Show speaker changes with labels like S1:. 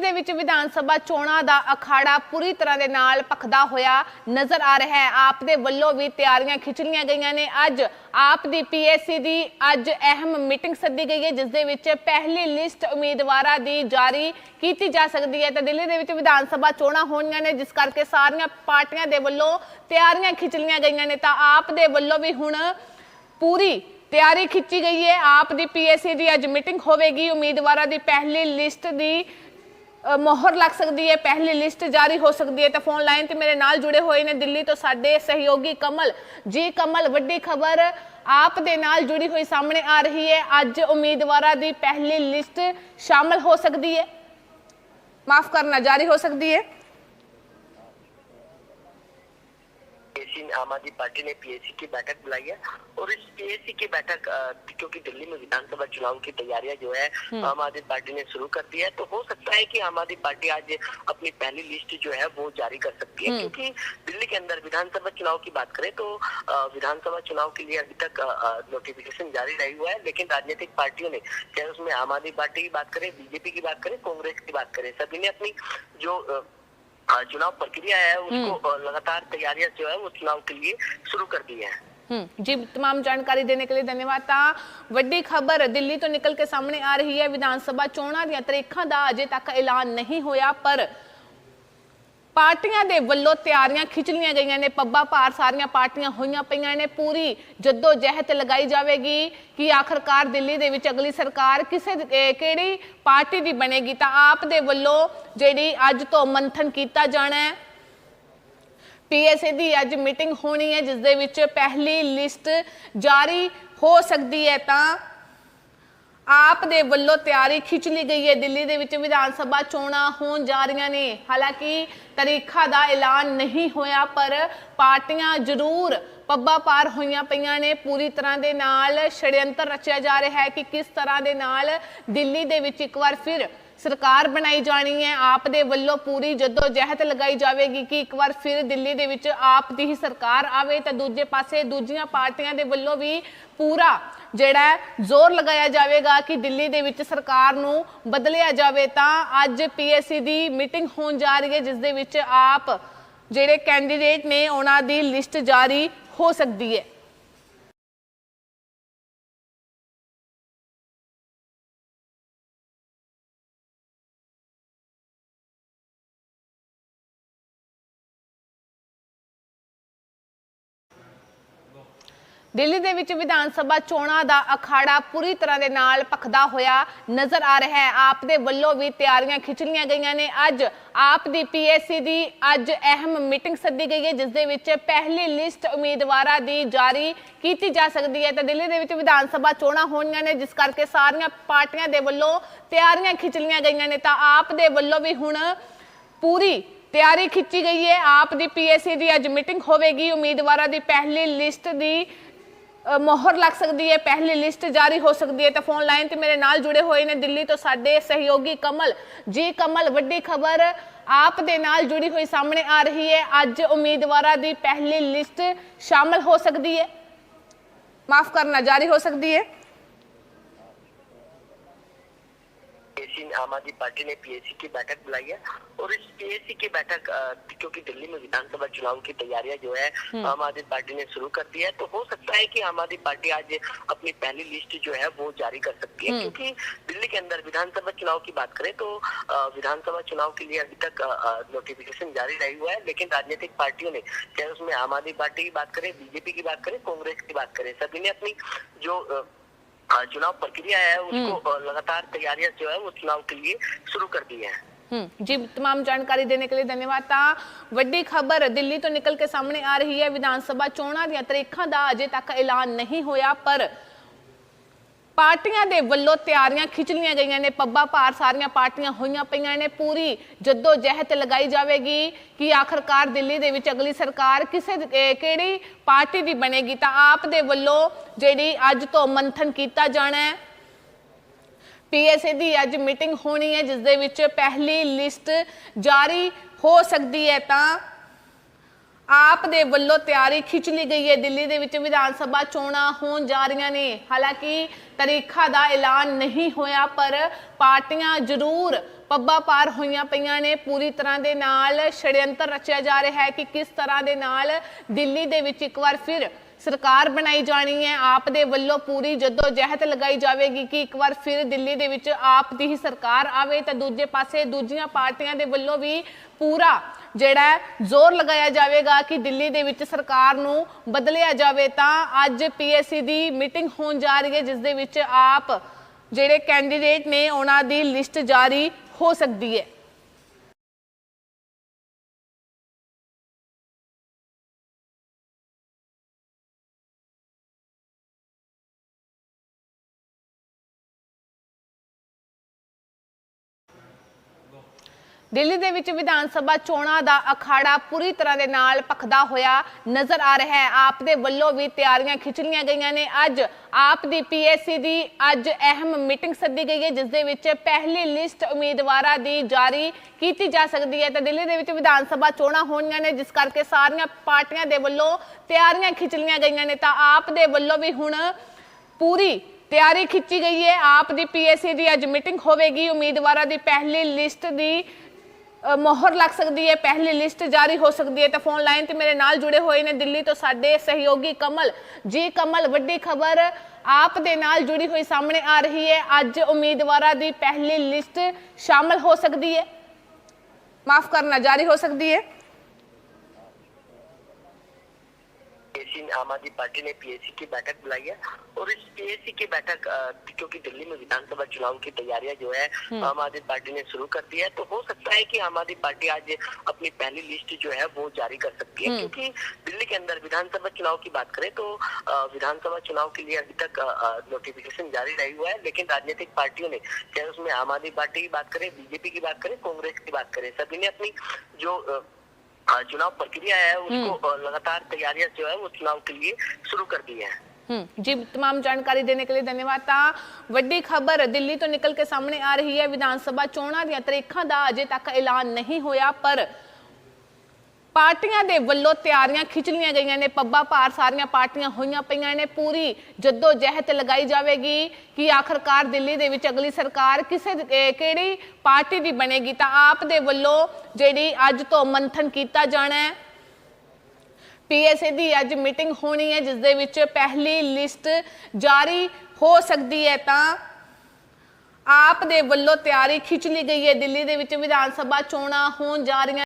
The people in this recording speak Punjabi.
S1: ਦੇ ਵਿੱਚ ਵਿਧਾਨ ਸਭਾ ਚੋਣਾਂ ਦਾ ਅਖਾੜਾ ਪੂਰੀ ਤਰ੍ਹਾਂ ਦੇ ਨਾਲ ਭਖਦਾ ਹੋਇਆ ਨਜ਼ਰ ਆ ਰਿਹਾ ਹੈ। ਆਪ ਦੇ ਵੱਲੋਂ ਵੀ ਤਿਆਰੀਆਂ ਖਿੱਚ ਲਈਆਂ ਗਈਆਂ ਨੇ। ਅੱਜ ਆਪ ਦੀ ਪੀਐਸਸੀ ਦੀ ਅੱਜ ਅਹਿਮ ਮੀਟਿੰਗ ਸੱਦੀ ਗਈ ਹੈ, ਜਿਸ ਦੇ ਵਿੱਚ ਪਹਿਲੀ ਲਿਸਟ ਉਮੀਦਵਾਰਾਂ ਦੀ ਜਾਰੀ ਕੀਤੀ ਜਾ ਸਕਦੀ ਹੈ ਤਾਂ ਦਿੱਲੀ ਦੇ ਵਿੱਚ ਵਿਧਾਨ ਸਭਾ ਚੋਣਾਂ ਹੋਣੀਆਂ ਨੇ, ਜਿਸ ਕਰਕੇ ਸਾਰੀਆਂ ਪਾਰਟੀਆਂ ਦੇ ਵੱਲੋਂ ਤਿਆਰੀਆਂ ਖਿੱਚ ਲਈਆਂ ਗਈਆਂ ਨੇ। ਤਾਂ ਆਪ ਦੇ ਵੱਲੋਂ ਵੀ ਹੁਣ ਪੂਰੀ ਤਿਆਰੀ ਖਿੱਚੀ ਗਈ ਹੈ। ਆਪ ਦੀ ਪੀਐਸਸੀ ਦੀ ਅੱਜ ਮੀਟਿੰਗ ਹੋਵੇਗੀ। ਉਮੀਦਵਾਰਾਂ ਦੀ ਪਹਿਲੀ ਲਿਸਟ ਦੀ ਮੋਹਰ ਲੱਗ ਸਕਦੀ ਹੈ, ਪਹਿਲੀ ਲਿਸਟ ਜਾਰੀ ਹੋ ਸਕਦੀ ਹੈ, ਤਾਂ ਫੋਨ ਲਾਈਨ ਤੇ ਮੇਰੇ ਨਾਲ ਜੁੜੇ ਹੋਏ ਨੇ ਦਿੱਲੀ ਤੋਂ ਸਾਡੇ ਸਹਿਯੋਗੀ ਕਮਲ ਜੀ। ਕਮਲ, ਵੱਡੀ ਖਬਰ ਆਪ ਦੇ ਨਾਲ ਜੁੜੀ ਹੋਈ ਸਾਹਮਣੇ ਆ ਰਹੀ ਹੈ। ਅੱਜ ਉਮੀਦਵਾਰਾਂ ਦੀ ਪਹਿਲੀ ਲਿਸਟ ਸ਼ਾਮਲ ਹੋ ਸਕਦੀ ਹੈ। ਮਾਫ ਕਰਨਾ, ਜਾਰੀ ਹੋ ਸਕਦੀ ਹੈ।
S2: पीएससी ने आम आदमी पार्टी ने पीएससी की बैठक बुलाई है और इस पीएससी की बैठक क्योंकि दिल्ली में विधानसभा चुनाव की तैयारियाँ जो है आम आदमी पार्टी ने शुरू कर दी है। तो हो सकता है कि आम आदमी पार्टी आज अपनी पहली लिस्ट जो है वो जारी कर सकती है क्योंकि दिल्ली के अंदर विधानसभा चुनाव की बात करें तो विधानसभा चुनाव के लिए अभी तक नोटिफिकेशन जारी नहीं हुआ है लेकिन राजनीतिक पार्टियों ने चाहे उसमें आम आदमी पार्टी की बात करें बीजेपी की बात करें कांग्रेस की बात करें सभी ने अपनी जो चुनाव प्रक्रिया है उसको अ, लगातार तैयारियां जो है वो चुनाव के लिए शुरू कर दी है
S1: ਹਮ ਜੀ तमाम ਜਾਣਕਾਰੀ ਦੇਣ ਕੇ ਲਈ ਧੰਨਵਾਦ ਤਾਂ ਵੱਡੀ ਖਬਰ ਦਿੱਲੀ ਤੋਂ ਨਿਕਲ ਕੇ ਸਾਹਮਣੇ ਆ ਰਹੀ ਹੈ ਵਿਧਾਨ ਸਭਾ ਚੋਣਾਂ ਦੀਆਂ ਤਰੀਖਾਂ ਦਾ ਅਜੇ ਤੱਕ ਐਲਾਨ ਨਹੀਂ ਹੋਇਆ ਪਰ ਪਾਰਟੀਆਂ ਦੇ ਵੱਲੋਂ ਤਿਆਰੀਆਂ ਖਿੱਚ ਲਈਆਂ ਗਈਆਂ ਨੇ, ਪੱਬਾਂ ਭਾਰ ਸਾਰੀਆਂ ਪਾਰਟੀਆਂ ਹੋਈਆਂ ਪਈਆਂ ਨੇ, ਪੂਰੀ ਜੱਦੋ ਜਹਿਦ ਲਗਾਈ ਜਾਵੇਗੀ ਕਿ ਆਖਰਕਾਰ ਦਿੱਲੀ ਦੇ ਵਿੱਚ ਅਗਲੀ ਸਰਕਾਰ ਕਿਸੇ ਕਿਹੜੀ ਪਾਰਟੀ ਦੀ ਬਣੇਗੀ? ਤਾਂ ਆਪ ਦੇ ਵੱਲੋਂ ਜਿਹੜੀ ਅੱਜ ਤੋਂ ਮੰਥਨ ਕੀਤਾ ਜਾਣਾ ਹੈ। ਪੀਐਸਏ ਦੀ ਅੱਜ ਮੀਟਿੰਗ ਹੋਣੀ ਹੈ, ਜਿਸ ਦੇ ਵਿੱਚ ਪਹਿਲੀ ਲਿਸਟ ਜਾਰੀ ਹੋ ਸਕਦੀ ਹੈ ਤਾਂ ਆਪ ਦੇ ਵੱਲੋਂ ਤਿਆਰੀ ਖਿੱਚ ਲਈ ਗਈ ਹੈ। ਦਿੱਲੀ ਦੇ ਵਿੱਚ ਵਿਧਾਨ ਸਭਾ ਚੋਣਾਂ ਹੋਣ ਜਾ ਰਹੀਆਂ ਨੇ। ਹਾਲਾਂਕਿ ਤਰੀਕਾ ਦਾ ਐਲਾਨ ਨਹੀਂ ਹੋਇਆ, ਪਰ ਪਾਰਟੀਆਂ ਜ਼ਰੂਰ ਪੱਬਾਂ ਪਾਰ ਹੋਈਆਂ ਪਈਆਂ ਨੇ। ਪੂਰੀ ਤਰ੍ਹਾਂ ਦੇ ਨਾਲ ਛੜਯੰਤਰ ਰਚਿਆ ਜਾ ਰਿਹਾ ਹੈ ਕਿ ਕਿਸ ਤਰ੍ਹਾਂ ਦੇ ਨਾਲ ਦਿੱਲੀ ਦੇ ਵਿੱਚ ਇੱਕ ਵਾਰ ਫਿਰ ਸਰਕਾਰ ਬਣਾਈ ਜਾਣੀ ਹੈ। ਆਪ ਦੇ ਵੱਲੋਂ ਪੂਰੀ ਜਦੋਂ ਜਹਿਦ ਲਗਾਈ ਜਾਵੇਗੀ ਕਿ ਇੱਕ ਵਾਰ ਫਿਰ ਦਿੱਲੀ ਦੇ ਵਿੱਚ ਆਪ ਦੀ ਹੀ ਸਰਕਾਰ ਆਵੇ ਤਾਂ ਦੂਜੇ ਪਾਸੇ ਦੂਜੀਆਂ ਪਾਰਟੀਆਂ ਦੇ ਵੱਲੋਂ ਵੀ ਪੂਰਾ ਜਿਹੜਾ ਜ਼ੋਰ ਲਗਾਇਆ ਜਾਵੇਗਾ ਕਿ ਦਿੱਲੀ ਦੇ ਵਿੱਚ ਸਰਕਾਰ ਨੂੰ ਬਦਲਿਆ ਜਾਵੇ ਤਾਂ ਅੱਜ ਪੀਐਸਸੀ ਦੀ ਮੀਟਿੰਗ ਹੋਣ ਜਾ ਰਹੀ ਹੈ, ਜਿਸ ਦੇ ਵਿੱਚ ਆਪ ਜਿਹੜੇ ਕੈਂਡੀਡੇਟ ਨੇ, ਉਹਨਾਂ ਦੀ ਲਿਸਟ ਜਾਰੀ ਹੋ ਸਕਦੀ ਹੈ। ਦਿੱਲੀ ਦੇ ਵਿੱਚ ਵਿਧਾਨ ਸਭਾ ਚੋਣਾਂ ਦਾ ਅਖਾੜਾ ਪੂਰੀ ਤਰ੍ਹਾਂ ਦੇ ਨਾਲ ਭਖਦਾ ਹੋਇਆ ਨਜ਼ਰ ਆ ਰਿਹਾ ਹੈ। ਆਪ ਦੇ ਵੱਲੋਂ ਵੀ ਤਿਆਰੀਆਂ ਖਿੱਚ ਲਈਆਂ ਗਈਆਂ ਨੇ। ਅੱਜ ਆਪ ਦੀ ਪੀਐਸਸੀ ਦੀ ਅੱਜ ਅਹਿਮ ਮੀਟਿੰਗ ਸੱਦੀ ਗਈ ਹੈ, ਜਿਸ ਦੇ ਵਿੱਚ ਪਹਿਲੀ ਲਿਸਟ ਉਮੀਦਵਾਰਾਂ ਦੀ ਜਾਰੀ ਕੀਤੀ ਜਾ ਸਕਦੀ ਹੈ। ਤਾਂ ਦਿੱਲੀ ਦੇ ਵਿੱਚ ਵਿਧਾਨ ਸਭਾ ਚੋਣਾਂ ਹੋਣੀਆਂ ਨੇ, ਜਿਸ ਕਰਕੇ ਸਾਰੀਆਂ ਪਾਰਟੀਆਂ ਦੇ ਵੱਲੋਂ ਤਿਆਰੀਆਂ ਖਿੱਚ ਲਈਆਂ ਗਈਆਂ ਨੇ। ਤਾਂ ਆਪ ਦੇ ਵੱਲੋਂ ਵੀ ਹੁਣ ਪੂਰੀ ਤਿਆਰੀ ਖਿੱਚੀ ਗਈ ਹੈ। ਆਪ ਦੀ ਪੀਐਸਸੀ ਦੀ ਅੱਜ ਮੀਟਿੰਗ ਹੋਵੇਗੀ। ਉਮੀਦਵਾਰਾਂ ਦੀ ਪਹਿਲੀ ਲਿਸਟ ਦੀ ਮੋਹਰ ਲੱਗ ਸਕਦੀ ਹੈ, ਪਹਿਲੀ ਲਿਸਟ ਜਾਰੀ ਹੋ ਸਕਦੀ ਹੈ, ਤਾਂ ਫੋਨ ਲਾਈਨ ਤੇ ਮੇਰੇ ਨਾਲ ਜੁੜੇ ਹੋਏ ਨੇ ਦਿੱਲੀ ਤੋਂ ਸਾਡੇ ਸਹਿਯੋਗੀ ਕਮਲ ਜੀ। ਕਮਲ, ਵੱਡੀ ਖਬਰ ਆਪ ਦੇ ਨਾਲ ਜੁੜੀ ਹੋਈ ਸਾਹਮਣੇ ਆ ਰਹੀ ਹੈ। ਅੱਜ ਉਮੀਦਵਾਰਾਂ ਦੀ ਪਹਿਲੀ ਲਿਸਟ ਸ਼ਾਮਲ ਹੋ ਸਕਦੀ ਹੈ। ਮਾਫ ਕਰਨਾ, ਜਾਰੀ ਹੋ ਸਕਦੀ ਹੈ।
S2: आम आदमी पार्टी ने पीएससी की बैठक बुलाई है और इस पीएससी की बैठक क्योंकि दिल्ली में विधानसभा चुनाव की तैयारियाँ जो है आम आदमी पार्टी ने शुरू कर दी है तो हो सकता है कि आम आदमी पार्टी आज अपनी पहली लिस्ट जो है वो जारी कर सकती है क्योंकि दिल्ली के अंदर विधानसभा चुनाव की बात करें तो विधानसभा चुनाव के लिए अभी तक नोटिफिकेशन जारी नहीं हुआ है लेकिन राजनीतिक पार्टियों ने चाहे उसमें आम आदमी पार्टी की बात करें बीजेपी की बात करें कांग्रेस की बात करें सभी ने अपनी जो चुनाव प्रक्रिया है उसको अ, लगातार तैयारियां जो है वो चुनाव के लिए शुरू कर दी है
S1: ਹਮ ਜੀ तमाम ਜਾਣਕਾਰੀ ਦੇਣ ਕੇ ਲਈ ਧੰਨਵਾਦ ਤਾਂ ਵੱਡੀ ਖਬਰ ਦਿੱਲੀ ਤੋਂ ਨਿਕਲ ਕੇ ਸਾਹਮਣੇ ਆ ਰਹੀ ਹੈ ਵਿਧਾਨ ਸਭਾ ਚੋਣਾਂ ਦੀਆਂ ਤਰੀਖਾਂ ਦਾ ਅਜੇ ਤੱਕ ਐਲਾਨ ਨਹੀਂ ਹੋਇਆ ਪਰ ਪਾਰਟੀਆਂ ਦੇ ਵੱਲੋਂ ਤਿਆਰੀਆਂ ਖਿੱਚ ਲਈਆਂ ਗਈਆਂ ਨੇ, ਪੱਬਾਂ ਭਾਰ ਸਾਰੀਆਂ ਪਾਰਟੀਆਂ ਹੋਈਆਂ ਪਈਆਂ ਨੇ, ਪੂਰੀ ਜਦੋਂ ਜਹਿਦ ਲਗਾਈ ਜਾਵੇਗੀ ਕਿ ਆਖਰਕਾਰ ਦਿੱਲੀ ਦੇ ਵਿੱਚ ਅਗਲੀ ਸਰਕਾਰ ਕਿਸੇ ਕਿਹੜੀ ਪਾਰਟੀ ਦੀ ਬਣੇਗੀ? ਤਾਂ ਆਪ ਦੇ ਵੱਲੋਂ ਜਿਹੜੀ ਅੱਜ ਤੋਂ ਮੰਥਨ ਕੀਤਾ ਜਾਣਾ ਹੈ। ਪੀਐਸਏ ਦੀ ਅੱਜ ਮੀਟਿੰਗ ਹੋਣੀ ਹੈ, ਜਿਸ ਦੇ ਵਿੱਚ ਪਹਿਲੀ ਲਿਸਟ ਜਾਰੀ ਹੋ ਸਕਦੀ ਹੈ ਤਾਂ ਆਪ ਦੇ ਵੱਲੋਂ ਤਿਆਰੀ ਖਿੱਚ ਲਈ ਗਈ ਹੈ। ਦਿੱਲੀ ਦੇ ਵਿੱਚ ਵਿਧਾਨ ਸਭਾ ਚੋਣਾਂ ਹੋਣ ਜਾ ਰਹੀਆਂ ਨੇ। ਹਾਲਾਂਕਿ ਤਰੀਖਾ ਦਾ ਐਲਾਨ ਨਹੀਂ ਹੋਇਆ, ਪਰ ਪਾਰਟੀਆਂ ਜ਼ਰੂਰ ਪੱਬਾਂ ਪਾਰ ਹੋਈਆਂ ਪਈਆਂ ਨੇ। ਪੂਰੀ ਤਰ੍ਹਾਂ ਦੇ ਨਾਲ ਛੜਯੰਤਰ ਰਚਿਆ ਜਾ ਰਿਹਾ ਹੈ ਕਿ ਕਿਸ ਤਰ੍ਹਾਂ ਦੇ ਨਾਲ ਦਿੱਲੀ ਦੇ ਵਿੱਚ ਇੱਕ ਵਾਰ ਫਿਰ ਸਰਕਾਰ ਬਣਾਈ ਜਾਣੀ ਹੈ। ਆਪ ਦੇ ਵੱਲੋਂ ਪੂਰੀ ਜਦੋਂ ਜਹਿਦ ਲਗਾਈ ਜਾਵੇਗੀ ਕਿ ਇੱਕ ਵਾਰ ਫਿਰ ਦਿੱਲੀ ਦੇ ਵਿੱਚ ਆਪ ਦੀ ਹੀ ਸਰਕਾਰ ਆਵੇ ਤਾਂ ਦੂਜੇ ਪਾਸੇ ਦੂਜੀਆਂ ਪਾਰਟੀਆਂ ਦੇ ਵੱਲੋਂ ਵੀ ਪੂਰਾ ਜਿਹੜਾ ਜ਼ੋਰ ਲਗਾਇਆ ਜਾਵੇਗਾ ਕਿ ਦਿੱਲੀ ਦੇ ਵਿੱਚ ਸਰਕਾਰ ਨੂੰ ਬਦਲਿਆ ਜਾਵੇ ਤਾਂ ਅੱਜ ਪੀਐਸਸੀ ਦੀ ਮੀਟਿੰਗ ਹੋਣ ਜਾ ਰਹੀ ਹੈ, ਜਿਸ ਦੇ ਵਿੱਚ ਆਪ ਜਿਹੜੇ ਕੈਂਡੀਡੇਟ ਨੇ ਉਹਨਾਂ ਦੀ ਲਿਸਟ ਜਾਰੀ ਹੋ ਸਕਦੀ ਹੈ। ਦਿੱਲੀ ਦੇ ਵਿੱਚ ਵਿਧਾਨ ਸਭਾ ਚੋਣਾਂ ਦਾ ਅਖਾੜਾ ਪੂਰੀ ਤਰ੍ਹਾਂ ਦੇ ਨਾਲ ਭਖਦਾ ਹੋਇਆ ਨਜ਼ਰ ਆ ਰਿਹਾ ਹੈ। ਆਪ ਦੇ ਵੱਲੋਂ ਵੀ ਤਿਆਰੀਆਂ ਖਿੱਚ ਲਈਆਂ ਗਈਆਂ ਨੇ। ਅੱਜ ਆਪ ਦੀ ਪੀਐਸਸੀ ਦੀ ਅੱਜ ਅਹਿਮ ਮੀਟਿੰਗ ਸੱਦੀ ਗਈ ਹੈ, ਜਿਸ ਦੇ ਵਿੱਚ ਪਹਿਲੀ ਲਿਸਟ ਉਮੀਦਵਾਰਾਂ ਦੀ ਜਾਰੀ ਕੀਤੀ ਜਾ ਸਕਦੀ ਹੈ। ਤਾਂ ਦਿੱਲੀ ਦੇ ਵਿੱਚ ਵਿਧਾਨ ਸਭਾ ਚੋਣਾਂ ਹੋਣੀਆਂ ਨੇ, ਜਿਸ ਕਰਕੇ ਸਾਰੀਆਂ ਪਾਰਟੀਆਂ ਦੇ ਵੱਲੋਂ ਤਿਆਰੀਆਂ ਖਿੱਚ ਲਈਆਂ ਗਈਆਂ ਨੇ। ਤਾਂ ਆਪ ਦੇ ਵੱਲੋਂ ਵੀ ਹੁਣ ਪੂਰੀ ਤਿਆਰੀ ਖਿੱਚੀ ਗਈ ਹੈ। ਆਪ ਦੀ ਪੀਐਸਸੀ ਦੀ ਅੱਜ ਮੀਟਿੰਗ ਹੋਵੇਗੀ। ਉਮੀਦਵਾਰਾਂ ਦੀ ਪਹਿਲੀ ਲਿਸਟ ਦੀ ਮੋਹਰ ਲੱਗ ਸਕਦੀ ਹੈ, ਪਹਿਲੀ ਲਿਸਟ ਜਾਰੀ ਹੋ ਸਕਦੀ ਹੈ, ਤਾਂ ਫੋਨ ਲਾਈਨ ਤੇ ਮੇਰੇ ਨਾਲ ਜੁੜੇ ਹੋਏ ਨੇ ਦਿੱਲੀ ਤੋਂ ਸਾਡੇ ਸਹਿਯੋਗੀ ਕਮਲ ਜੀ। ਕਮਲ, ਵੱਡੀ ਖਬਰ ਆਪ ਦੇ ਨਾਲ ਜੁੜੀ ਹੋਈ ਸਾਹਮਣੇ ਆ ਰਹੀ ਹੈ। ਅੱਜ ਉਮੀਦਵਾਰਾਂ ਦੀ ਪਹਿਲੀ ਲਿਸਟ ਸ਼ਾਮਲ ਹੋ ਸਕਦੀ ਹੈ। ਮਾਫ ਕਰਨਾ, ਜਾਰੀ ਹੋ ਸਕਦੀ ਹੈ।
S2: आम आदमी पार्टी ने पीएससी की बैठक बुलाई है और इस पीएससी की बैठक क्योंकि दिल्ली में विधानसभा चुनाव की तैयारियाँ जो है आम आदमी पार्टी ने शुरू कर दी है तो हो सकता है कि आम आदमी पार्टी आज अपनी पहली लिस्ट जो है वो जारी कर सकती है। क्योंकि दिल्ली के अंदर विधानसभा चुनाव की बात करें तो विधानसभा चुनाव के लिए अभी तक नोटिफिकेशन जारी नहीं हुआ है लेकिन राजनीतिक पार्टियों ने चाहे उसमें आम आदमी पार्टी की बात करें बीजेपी की बात करें कांग्रेस की बात करें सभी ने अपनी जो चुनाव प्रक्रिया है उसको अ, लगातार तैयारियां जो है वो चुनाव के लिए शुरू कर दी है
S1: ਹਮ ਜੀ तमाम ਜਾਣਕਾਰੀ ਦੇਣ ਕੇ ਲਈ ਧੰਨਵਾਦ ਤਾਂ ਵੱਡੀ ਖਬਰ ਦਿੱਲੀ ਤੋਂ ਨਿਕਲ ਕੇ ਸਾਹਮਣੇ ਆ ਰਹੀ ਹੈ ਵਿਧਾਨ ਸਭਾ ਚੋਣਾਂ ਦੀਆਂ ਤਰੀਖਾਂ ਦਾ ਅਜੇ ਤੱਕ ਐਲਾਨ ਨਹੀਂ ਹੋਇਆ ਪਰ ਪਾਰਟੀਆਂ ਦੇ ਵੱਲੋਂ ਤਿਆਰੀਆਂ ਖਿੱਚ ਲਈਆਂ ਗਈਆਂ ਨੇ, ਪੱਬਾਂ ਭਾਰ ਸਾਰੀਆਂ ਪਾਰਟੀਆਂ ਹੋਈਆਂ ਪਈਆਂ ਨੇ, ਪੂਰੀ ਜਦੋਂ ਜਹਿਤ ਲਗਾਈ ਜਾਵੇਗੀ ਕਿ ਆਖਰਕਾਰ ਦਿੱਲੀ ਦੇ ਵਿੱਚ ਅਗਲੀ ਸਰਕਾਰ ਕਿਸੇ ਕਿਹੜੀ ਪਾਰਟੀ ਦੀ ਬਣੇਗੀ? ਤਾਂ ਆਪ ਦੇ ਵੱਲੋਂ ਜਿਹੜੀ ਅੱਜ ਤੋਂ ਮੰਥਨ ਕੀਤਾ ਜਾਣਾ ਹੈ। ਪੀਐਸਏ ਦੀ ਅੱਜ ਮੀਟਿੰਗ ਹੋਣੀ ਹੈ, ਜਿਸ ਦੇ ਵਿੱਚ ਪਹਿਲੀ ਲਿਸਟ ਜਾਰੀ ਹੋ ਸਕਦੀ ਹੈ। ਤਾਂ ਆਪ ਦੇ ਵੱਲੋਂ ਤਿਆਰੀ ਖਿੱਚ ਲਈ ਗਈ ਹੈ। ਦਿੱਲੀ ਦੇ ਵਿੱਚ ਵਿਧਾਨ ਸਭਾ ਚੋਣਾਂ ਹੋਣ ਜਾ ਰਹੀਆਂ